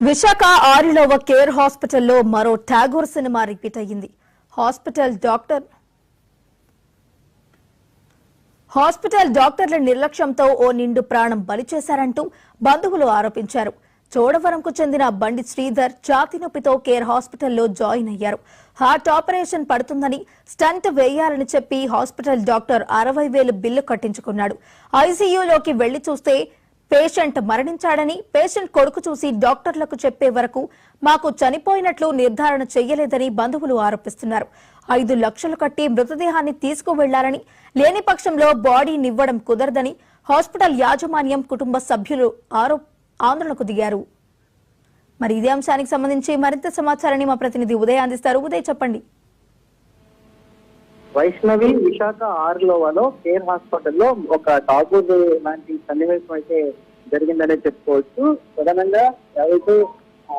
Visakha Arilova care హాస్పిటల్లో మరో Tagore cinema repeat అయ్యింది. హాస్పిటల్ డాక్టర్ హాస్పిటల్ డాక్టర్ల నిర్లక్ష్యంతో ఓ నిండు ప్రాణం బలి చేశారంటూ బంధువులు ఆరోపించారు. చోడవరంకు చెందిన బండి శ్రీధర్ ఛాతీ నొప్పితో కేర్ హాస్పిటల్లో జాయిన్ అయ్యారు. హార్ట్ ఆపరేషన్ పడుతుందని స్టంట్ వేయాలని చెప్పి హాస్పిటల్ డాక్టర్ అరవై వేలు బిల్లు కట్టించుకున్నాడు. ఐసీయూలోకి వెళ్ళి చూస్తే పేషెంట్ మరణించాడని పేషెంట్ కొడుకు చూసి డాక్టర్లకు చెప్పే వరకు మాకు చనిపోయినట్లు నిర్ధారణ చెయ్యలేదని బంధువులు ఆరోపిస్తున్నారు. ఐదు లక్షలు కట్టి మృతదేహాన్ని తీసుకువెళ్ళాలని లేని పక్షంలో బాడీనివ్వడం కుదరదని హాస్పిటల్ యాజమాన్యం కుటుంబ సభ్యులు ఆరో ఆందోళనకు దిగారు. మరి ఇదే అంశానికి సంబంధించి మరింత సమాచారాన్ని మా ప్రతినిధి ఉదయ్ అందిస్తారు. ఉదయ్ చెప్పండి. వైష్ణవి విశాఖ ఆర్లోవాలో కేర్ హాస్పిటల్లో ఒక టాగూర్ లాంటి సన్నివేశం అయితే జరిగిందనే చెప్పుకోవచ్చు. ప్రధానంగా ఎవరైతే ఆ,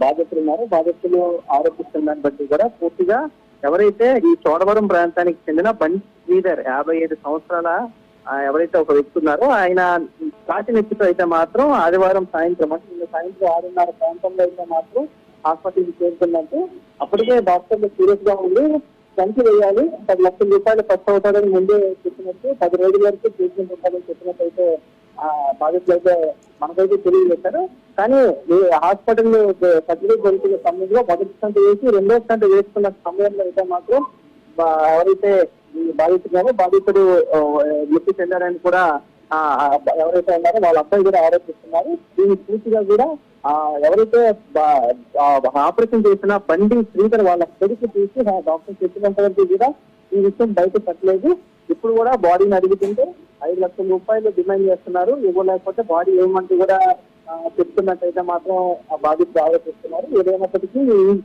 బాధితులు ఉన్నారో బాధితులు ఆరోపిస్తున్న దాన్ని బట్టి కూడా పూర్తిగా ఎవరైతే ఈ చోడవరం ప్రాంతానికి చెందిన బండి శ్రీధర్ యాభై ఐదు సంవత్సరాల ఎవరైతే ఒక వ్యక్తి ఉన్నారో ఆయన కాటి నొప్పితో అయితే మాత్రం ఆదివారం సాయంత్రం అంటే నిన్న సాయంత్రం ఆరున్నర ప్రాంతంలో అయితే మాత్రం హాస్పిటల్కి చేరుకున్నట్టు అప్పటికే డాక్టర్లు సీరియస్గా ఉండి సంచి వేయాలి. పది లక్షల రూపాయలు ఖర్చు అవుతాడని ముందే చెప్పినట్టు పది రోజుల వరకు ట్రీట్మెంట్ ఉంటుందని చెప్పినట్టు అయితే ఆ బాధితులు అయితే మనకైతే తెలియజేశారు. కానీ ఈ హాస్పిటల్ సర్జరీ జరుగుతున్న సమయంలో మొదటి స్టంట్ వేసి రెండో స్టంట్ వేసుకున్న సమయంలో అయితే మాత్రం ఎవరైతే బాధితున్నారో బాధితుడు మృతి చెందారని కూడా ఎవరైతే ఉన్నారో వాళ్ళ అబ్బాయి కూడా ఆరోపిస్తున్నారు. దీన్ని పూర్తిగా కూడా ఎవరైతే బా- ఆపరేషన్ చేసిన బండి శ్రీధర్ వాళ్ళ కొడుకు చూసి ఆ డాక్టర్ చెప్పినంత వరకు కూడా ఈ విషయం బయట పెట్టలేదు. ఇప్పుడు కూడా బాడీని అడుగుతుంటే ఐదు లక్షల రూపాయలు డిమాండ్ చేస్తున్నారు. ఇవ్వలేకపోతే బాడీ ఏమంటూ కూడా చెప్తున్నట్టయితే మాత్రం ఆ బాధితులు ఆలోచిస్తున్నారు. ఏదైనప్పటికీ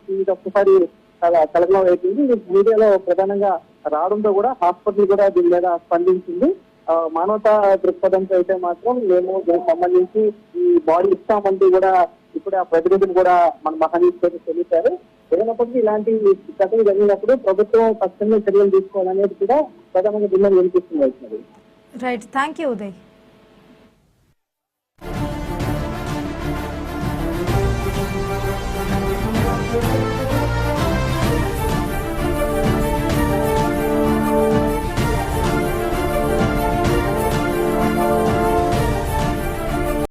ఇది ఒక్కసారి కలకలం కలగలం అవుతుంది మీడియాలో ప్రధానంగా రావడంతో కూడా హాస్పిటల్ కూడా దీని మీద స్పందించింది. మానవతా దృక్పథంతో అయితే మాత్రం మేము దీనికి సంబంధించి ఈ బాడీ ఇస్తామంటూ కూడా ఇప్పుడు ఆ ప్రతినిధులు కూడా మన మహానీయులతో తెలిపారు. ఏదైనప్పటికీ ఇలాంటి ఘటన జరిగినప్పుడు ప్రభుత్వం ఖచ్చితంగా చర్యలు తీసుకోవాలనేది కూడా ప్రధానంగా డిమాండ్ వినిపిస్తుంది right thank you Uday